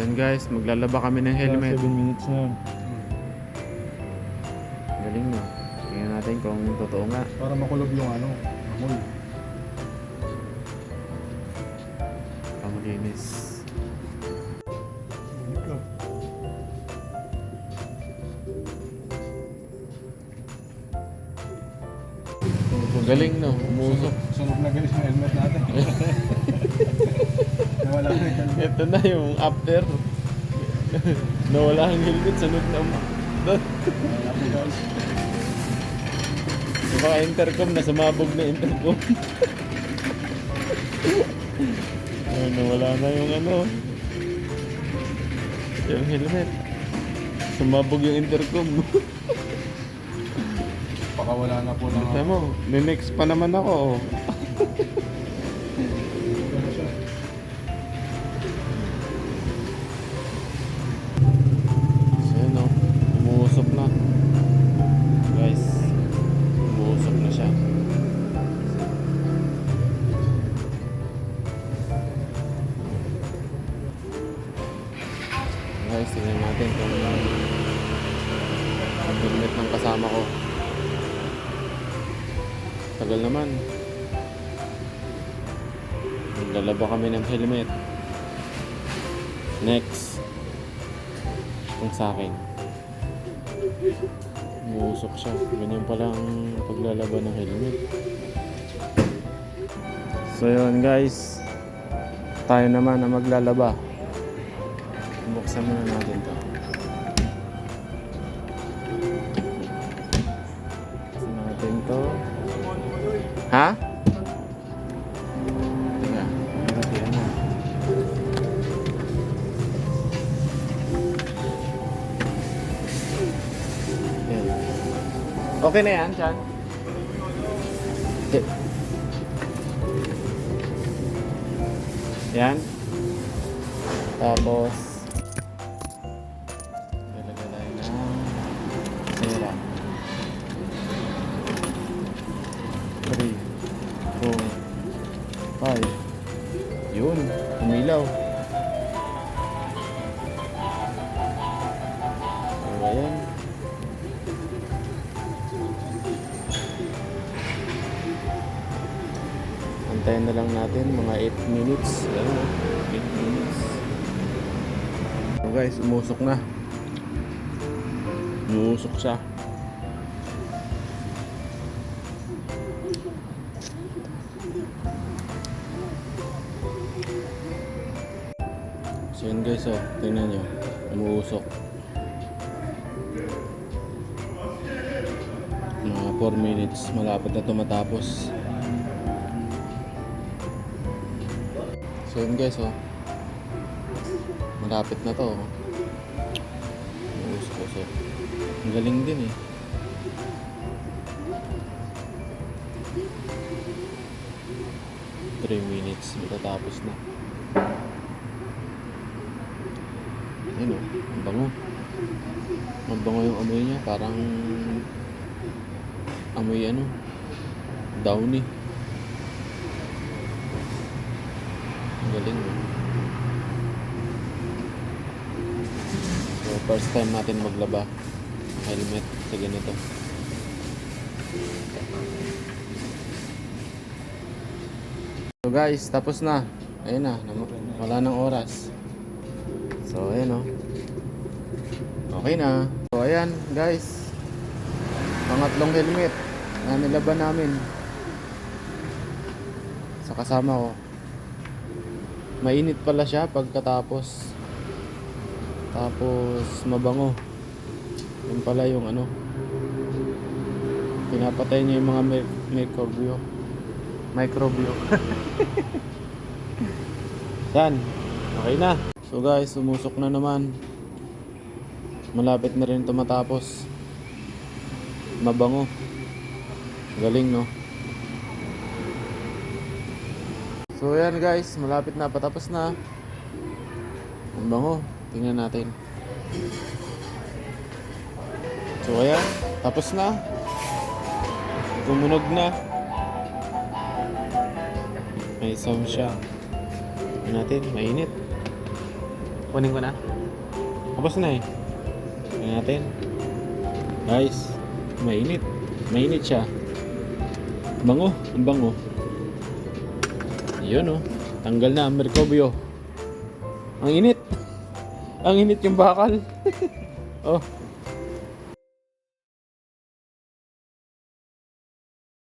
So yan guys, maglalaba kami ng helmet. 7 minutes na yun. Galing no. Tingnan natin kung totoo nga. Para makulob yung ano, amoy. Panglinis. Galing no, umusok. Sunog na guys yung helmet natin. Nawala na yung helmet. Ito na yung after. Nawala ang helmet, sunod na. Yung mga intercom, nasa mabog na intercom. Ayun, nawala na yung ano. Yung helmet. Sumabog yung intercom. Baka wala na po ng Tama mo, next pa naman ako. oh. Natin kung ang helmet ng kasama ko. Tagal naman. Naglalaba kami ng helmet. Next kung sa akin. Umuusok siya. Ganyan pala ang paglalaba ng helmet. So yun guys. Tayo naman ang maglalaba. Buksan muna natin to. To. Ha? Teka. Okay na yan, Chan? Yan. Tapos, ayan. Antayin na lang natin mga 8 minutes. Ano? 8 minutes. So guys, umusok na. Umusok siya. So yun guys, oh, tingnan nyo. Umuusok. 4 minutes, malapit na tumatapos. So yun guys, oh. Malapit na to. oh. Umuusok-usok. Ang galing din eh. Three minutes, matatapos na. Yun oh, ang bango. Ang bango yung amoy niya, parang amoy ano, downy. Ang galing oh. So, first time natin maglaba helmet sa ganito. So guys, tapos na. Ayun na, wala nang oras. So, ayan o. Okay na. So, ayan, guys. Pangatlong helmet na nilaban namin. Sa kasama ko. Mainit pala siya pagkatapos. Tapos, mabango. Yun pala yung ano. Pinapatay niya yung mga mi- microbio. Microbio. Yan. Okay na. So guys, sumusok na naman. Malapit na rin tumatapos. Mabango. Galing no. So yan guys, malapit na patapos na. Ang bango. Tingnan natin. So ayan, tapos na. Tumunog na. May sound siya. Tingnan natin, mainit. Kunin ko na. Tapos na eh. Tingnan natin. Guys, mainit. Mainit siya. Bango. Ang bango. Yun oh. Tanggal na ang merkobyo. Ang init. Ang init yung bakal. oh.